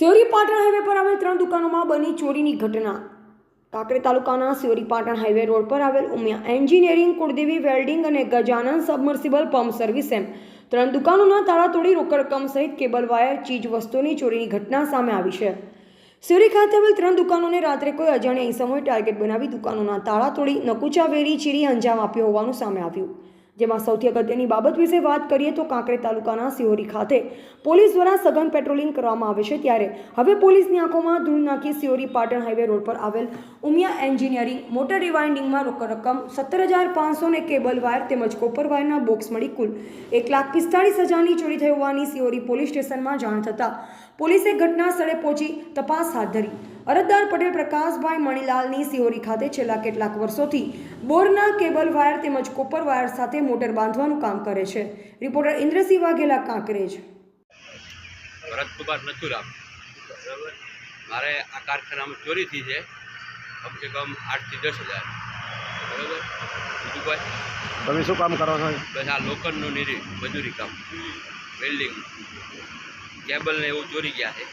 Siyori Patan highway પર આવેલ ત્રણ દુકાનોમાં બની ચોરીની ઘટના. કાંકરે તાલુકાના સિયોરી પાટણ હાઈવે રોડ પર આવેલ ઉમિયા એન્જિનિયરિંગ, કુળદેવી વેલ્ડિંગ અને ગજાનન સબમર્સિબલ પંપ સર્વિસ એમ ત્રણ દુકાનોના તાળા તોડી રોકડ રકમ સહિત કેબલ, વાયર, ચીજ વસ્તુની ચોરીની ઘટના સામે આવી છે. સિયોરી ખાતે આવેલ ત્રણ દુકાનોને રાત્રે કોઈ અજાણ્યા ઇસમોએ ટાર્ગેટ બનાવી દુકાનોના તાળા તોડી નકુચા વેરી, ચીરી, અંજામ આપ્યો હોવાનું સામે આવ્યું. જેમાં સૌથી અગત્યની બાબત વિશે વાત કરીએ તો કાંકરે તાલુકાના સિહોરી ખાતે પોલીસ દ્વારા સઘન પેટ્રોલિંગ કરવામાં આવે છે ત્યારે હવે પોલીસની આંખોમાં ધૂળ નાખી સિહોરી પાટણ હાઈવે રોડ પર આવેલ ઉમિયા એન્જિનિયરિંગ મોટર રિવાઇન્ડિંગમાં રોકડ રકમ સત્તર હજાર પાંચસો ને કેબલ વાયર તેમજ કોપર વાયરના બોક્સ મળી કુલ એક લાખ પિસ્તાળીસ હજારની ચોરી થઈ હોવાની સિહોરી પોલીસ સ્ટેશનમાં જાણ થતાં પોલીસે ઘટના સ્થળે પહોંચી તપાસ હાથ ધરી. અરજદાર પટેલ પ્રકાશભાઈ મણીલાલની સિહોરી ખાતે છેલ્લા કેટલાક વર્ષોથી બોરના કેબલ વાયર તેમજ કોપર વાયર સાથે મોટર બાંધવાનું કામ કરે છે. રિપોર્ટર ઇન્દ્રસિંહ વાઘેલા કાંકરેજ. ભરતકુમાર નથુરામ. બરાબર? મારે આ કારખાનામાં ચોરી થઈ છે. કમસે કમ આઠથી દસ હજાર. બરાબર? બીજું કોઈ? તમે શું કામ કરો છો? બસ આ લોખંડનું નિરી મજૂરી કામ. વેલ્ડિંગ. કેબલને એવું ચોરી ગયા છે.